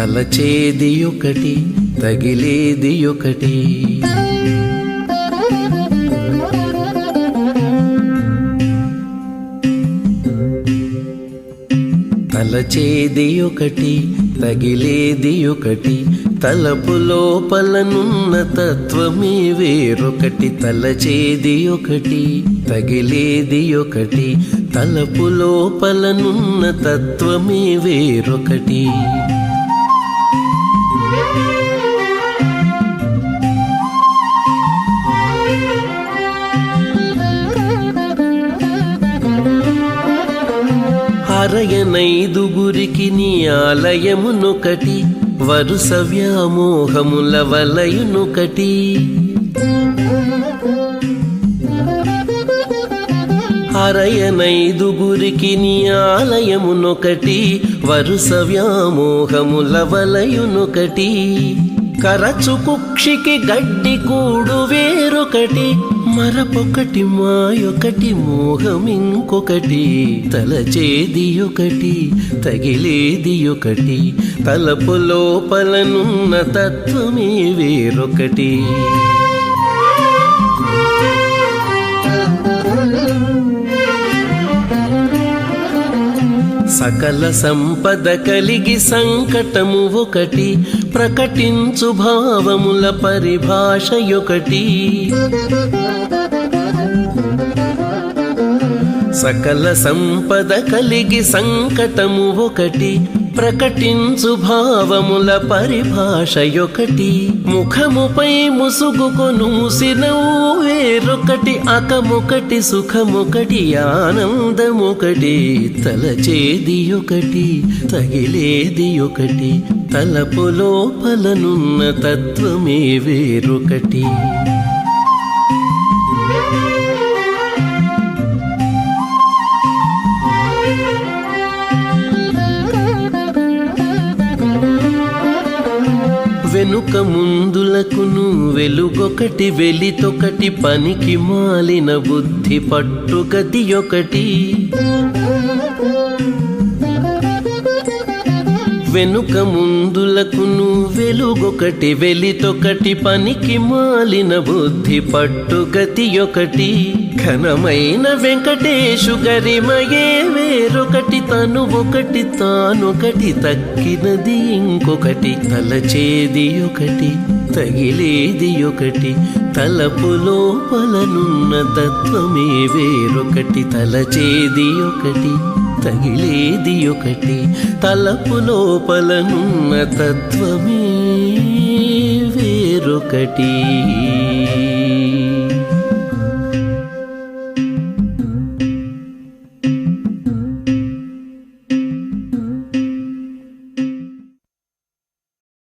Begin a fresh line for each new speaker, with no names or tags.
తలచేది ఒకటి తగిలేది ఒకటి తలచేది ఒకటి తగిలేది ఒకటి తలపు లోపలనున్న తత్వమే వేరొకటి. తలచేది ఒకటి తగిలేది ఒకటి తలపు లోపలనున్న తత్వమే వేరొకటి. అరయనైదుగురికి నీ ఆలయమునొకటి వరుస వ్యామోహముల వలయునొకటి. అరయనైదుగురికి నీ ఆలయమునొకటి వరుస వ్యామోహముల వలయునొకటి. కరచు కుక్షికి గడ్డి కూడు వేరొకటి మరపొకటి మాయొకటి మోహం ఇంకొకటి తలచేది ఒకటి తగిలేది ఒకటి తలపు లోపలనున్న తత్వమే వేరొకటి. సకల సంపద కలిగి సంకటము ఒకటి ప్రకటించు భావముల పరిభాషయొకటి సకల సంపద కలిగి సంకటము ఒకటి ప్రకటించు భావముల పరిభాష ఒకటి ముఖముపై ముసుగుకొను ముసినవు వేరొకటి. అకముకటి సుఖముకటి ఆనందముకటి. తలచేది ఒకటి తగిలేది ఒకటి తలపు లోపలనున్న తత్వమే వేరొకటి. వెనుక ముందులకును వెలుగొకటి వెలితొకటి పనికి మాలిన బుద్ధి పట్టుగతి ఒకటి. వెనుక ముందులకును వెలుగొకటి వెలితొకటి పనికి మాలిన బుద్ధి పట్టుగతి ఒకటి. ఘనమైన వెంకటేశు గరిమయే వేరొకటి తను ఒకటి తానొకటి తక్కినది ఇంకొకటి తలచేది ఒకటి తగిలేది ఒకటి తలపు లోపలనున్న తత్వమే వేరొకటి తలచేది ఒకటి. తగిలేది ఒకటి తలపు లోపలనున్న తత్వమే వేరొకటి.